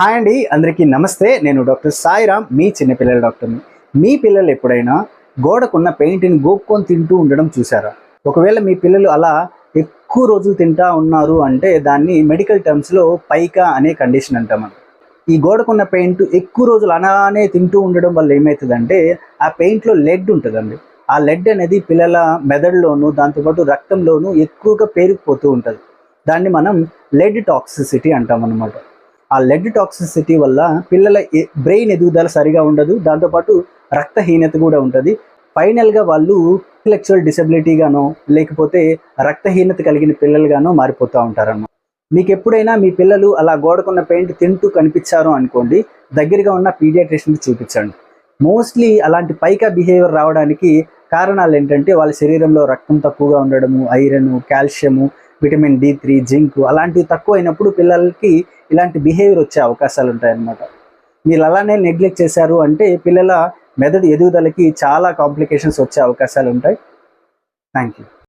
Hi అండి అందరికీ నమస్తే. నేను డాక్టర్ సాయిరామ్ మీ చిన్నపిల్లల డాక్టర్ని. మీ పిల్లలు ఎప్పుడైనా గోడకున్న పెయింట్ని గోక్కొని తింటూ ఉండడం చూసారా? ఒకవేళ మీ పిల్లలు అలా ఎక్కువ రోజులు తింటా ఉన్నారు అంటే దాన్ని మెడికల్ టర్మ్స్లో పైకా అనే కండిషన్ అంటాం ఈ గోడకున్న పెయింట్ ఎక్కువ రోజులు అలానే తింటూ ఉండడం వల్ల ఏమవుతుందంటే ఆ పెయింట్లో లెడ్ ఉంటుందండి. ఆ లెడ్ అనేది పిల్లల మెదడులోను దాంతోపాటు రక్తంలోనూ ఎక్కువగా పేరుకుపోతూ ఉంటుంది. దాన్ని మనం లెడ్ టాక్సిసిటీ అంటాం అనమాట ఆ లెడ్ టాక్సిసిటీ వల్ల పిల్లల బ్రెయిన్ ఎదుగుదల సరిగా ఉండదు. దాంతోపాటు రక్తహీనత కూడా ఉంటుంది. ఫైనల్గా వాళ్ళు ఇంటలెక్చువల్ డిసబిలిటీగానో లేకపోతే రక్తహీనత కలిగిన పిల్లలుగానో మారిపోతూ ఉంటారన్నమాట. మీకు ఎప్పుడైనా మీ పిల్లలు అలా గోడకున్న పెయింట్ తింటూ కనిపించారు అనుకోండి దగ్గరగా ఉన్న పీడియాట్రిషన్కి చూపించండి. మోస్ట్లీ అలాంటి పైకా బిహేవియర్ రావడానికి కారణాలు ఏంటంటే వాళ్ళ శరీరంలో రక్తం తక్కువగా ఉండడము iron calcium vitamin D three zinc అలాంటివి తక్కువ అయినప్పుడు పిల్లలకి ఇలాంటి బిహేవియర్ వచ్చే అవకాశాలు ఉంటాయన్నమాట. మీరు అలానే నెగ్లెక్ట్ చేశారు అంటే పిల్లల మెదడు ఎదుగుదలకి చాలా కాంప్లికేషన్స్ వచ్చే అవకాశాలు ఉంటాయి. Thank you